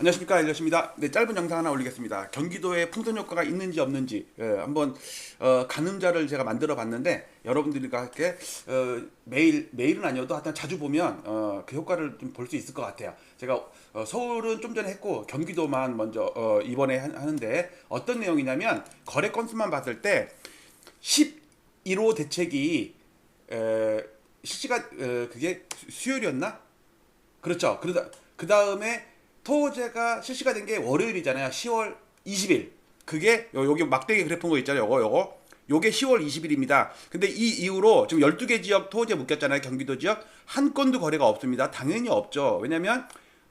안녕하십니까 일러십니다. 네 짧은 영상 하나 올리겠습니다. 경기도에 풍선 효과가 있는지 없는지 예, 한번 어, 가늠자를 제가 만들어 봤는데 여러분들과 함께 어, 매일 매일은 아니어도 하여튼 자주 보면 어, 그 효과를 좀 볼 수 있을 것 같아요. 제가 어, 서울은 좀 전에 했고 경기도만 먼저 어, 이번에 하- 하는데 어떤 내용이냐면 거래 건수만 봤을 때 11호 대책이 에, 실시간 어, 그게 수요일이었나? 그렇죠. 그러다 그 다음에 토제가 실시가 된 게 월요일이잖아요. 10월 20일. 그게 요, 여기 막대기 그래프인 거 있잖아요. 요거 요거. 요게 10월 20일입니다. 근데 이 이후로 지금 12개 지역 토제 묶였잖아요. 경기도 지역 한 건도 거래가 없습니다. 당연히 없죠. 왜냐면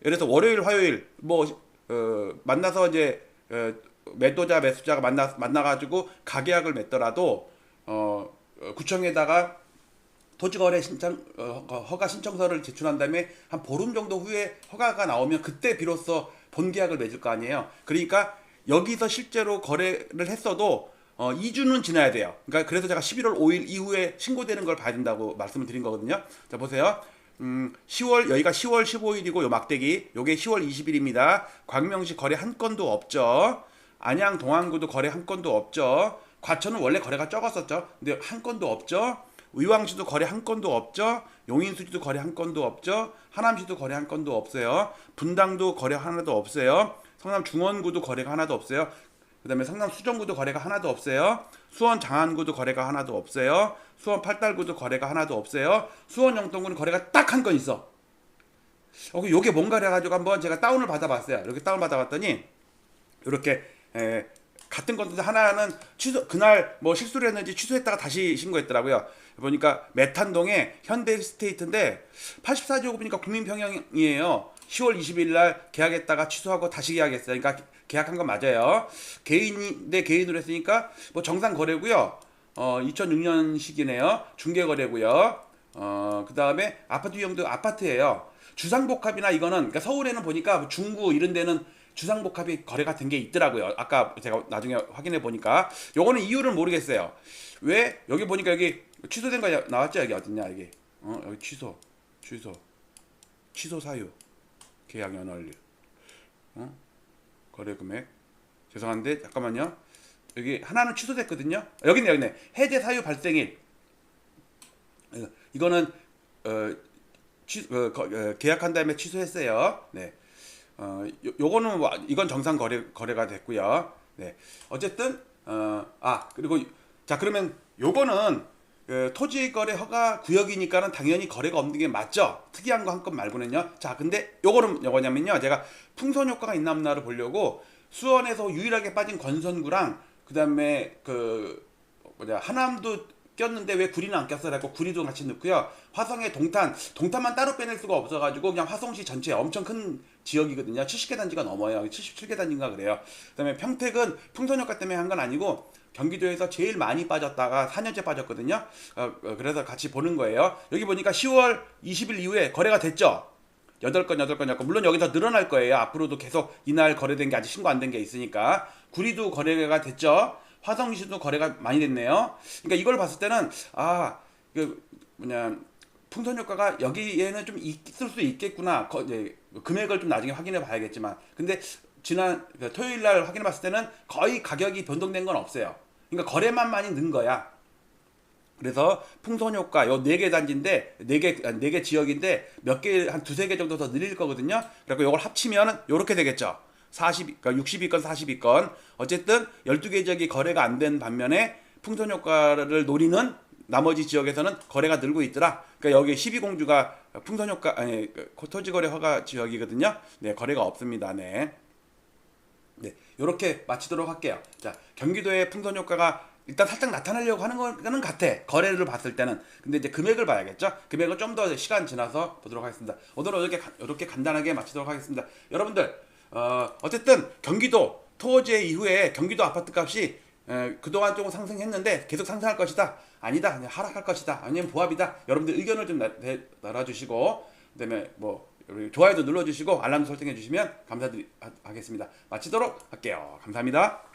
예를 들어서 월요일, 화요일 뭐 어, 만나서 이제 어, 매도자, 매수자가 만나 만나 가지고 가계약을 맺더라도 어, 어, 구청에다가 토지거래 신청 어, 허- 허가 신청서를 제출한 다음에 한 보름 정도 후에 허가가 나오면 그때 비로소 본계약을 맺을 거 아니에요. 그러니까 여기서 실제로 거래를 했어도 어, 2주는 지나야 돼요. 그러니까 그래서 제가 11월 5일 이후에 신고되는 걸 봐야 된다고 말씀을 드린 거거든요. 자 보세요. 음, 10월 여기가 10월 15일이고 요 막대기 요게 10월 20일입니다. 광명시 거래 한 건도 없죠. 안양 동안구도 거래 한 건도 없죠. 과천은 원래 거래가 적었었죠. 근데 한 건도 없죠. 의왕시도 거래 한 건도 없죠. 용인수지도 거래 한 건도 없죠. 하남시도 거래 한 건도 없어요. 분당도 거래 하나도 없어요. 성남 중원구도 거래가 하나도 없어요. 그다음에 성남 수정구도 거래가 하나도 없어요. 수원 장안구도 거래가 하나도 없어요. 수원 팔달구도 거래가 하나도 없어요. 수원 영동구는 거래가 딱 한 건 있어. 어, 그 요게 뭔가 해가지고 한번 제가 다운을 받아봤어요. 이렇게 다운 받아봤더니 이렇게 에, 같은 건데 하나는 취소 그날 뭐 실수를 했는지 취소했다가 다시 신고했더라고요. 보니까 메탄동의 현대스테이트인데 84제곱 보니까 국민평형이에요. 10월 20일 날 계약했다가 취소하고 다시 계약했어요. 그러니까 계약한 건 맞아요. 개인인데 개인으로 했으니까 뭐 정상 거래고요. 어 2006년식이네요. 중개 거래고요. 어 그다음에 아파트 유형도 아파트예요. 주상복합이나 이거는 그러니까 서울에는 보니까 중구 이런 데는 주상복합이 거래가 된 게 있더라고요. 아까 제가 나중에 확인해 보니까 요거는 이유를 모르겠어요. 왜 여기 보니까 여기 취소된 거 나왔죠? 여기 어딨냐 여기. 어 여기 취소, 취소, 취소 사유, 계약 연월, 어 거래 금액. 죄송한데 잠깐만요. 여기 하나는 취소됐거든요. 여기네 여기네 해제 사유 발생일. 어, 이거는 어, 취, 어, 거- 어, 계약한 다음에 취소했어요. 네. 어, 요, 요거는 와- 이건 정상 거래 거래가 됐고요. 네. 어쨌든 어, 아 그리고 자 그러면 요거는 그 토지 거래 허가 구역이니까는 당연히 거래가 없는 게 맞죠. 특이한 거 한 건 말고는요. 자 근데 요거는 요거냐면요. 제가 풍선 효과가 있나 없나를 보려고 수원에서 유일하게 빠진 권선구랑 그다음에 그 뭐냐 하남도 꼈는데 왜 구리는 안 꼈어? 라고 구리도 같이 넣고요. 화성의 동탄, 동탄만 따로 빼낼 수가 없어가지고 그냥 화성시 전체 엄청 큰 지역이거든요. 70개 단지가 넘어요. 77개 단지인가 그래요. 그 다음에 평택은 풍선 효과 때문에 한 건 아니고 경기도에서 제일 많이 빠졌다가 4년째 빠졌거든요. 어, 어, 그래서 같이 보는 거예요. 여기 보니까 10월 20일 이후에 거래가 됐죠. 여덟 건 여덟 건이었고 물론 여기 더 늘어날 거예요. 앞으로도 계속 이날 거래된 게 아직 신고 안 된 게 있으니까 구리도 거래가 됐죠. 화성시도 거래가 많이 됐네요. 그러니까 이걸 봤을 때는 아 그 뭐냐 풍선 효과가 여기에는 좀 있을 수 있겠구나. 거, 이제 금액을 좀 나중에 확인해 봐야겠지만 근데 지난 그 토요일 날 확인해 봤을 때는 거의 가격이 변동된 건 없어요. 그러니까 거래만 많이 는 거야. 그래서 풍선 효과 요 네 개 단지인데 네 개 네 개 지역인데 몇 개 한 두세 개 정도 더 늘릴 거거든요. 그래서 요걸 합치면은 요렇게 되겠죠. 40 그러니까 62건 42건 어쨌든 12개 지역이 거래가 안 된 반면에 풍선 효과를 노리는 나머지 지역에서는 거래가 늘고 있더라. 그러니까 여기 12공주가 풍선 효과 아니 그 토지 거래 허가 지역이거든요. 네, 거래가 없습니다. 네. 네, 이렇게 마치도록 할게요. 자, 경기도의 풍선 효과가 일단 살짝 나타나려고 하는 거는 같아. 거래를 봤을 때는. 근데 이제 금액을 봐야겠죠. 금액을 좀 더 시간 지나서 보도록 하겠습니다. 오늘은 이렇게 가- 이렇게 간단하게 마치도록 하겠습니다. 여러분들, 어, 어쨌든 경기도 토제 이후에 경기도 아파트 값이 에, 그동안 조금 상승했는데 계속 상승할 것이다. 아니다. 그냥 하락할 것이다. 아니면 보합이다. 여러분들 의견을 좀 나- 내- 달아주시고 그다음에 뭐 좋아요도 눌러주시고 알람 설정해 주시면 감사드리겠습니다. 마치도록 할게요. 감사합니다.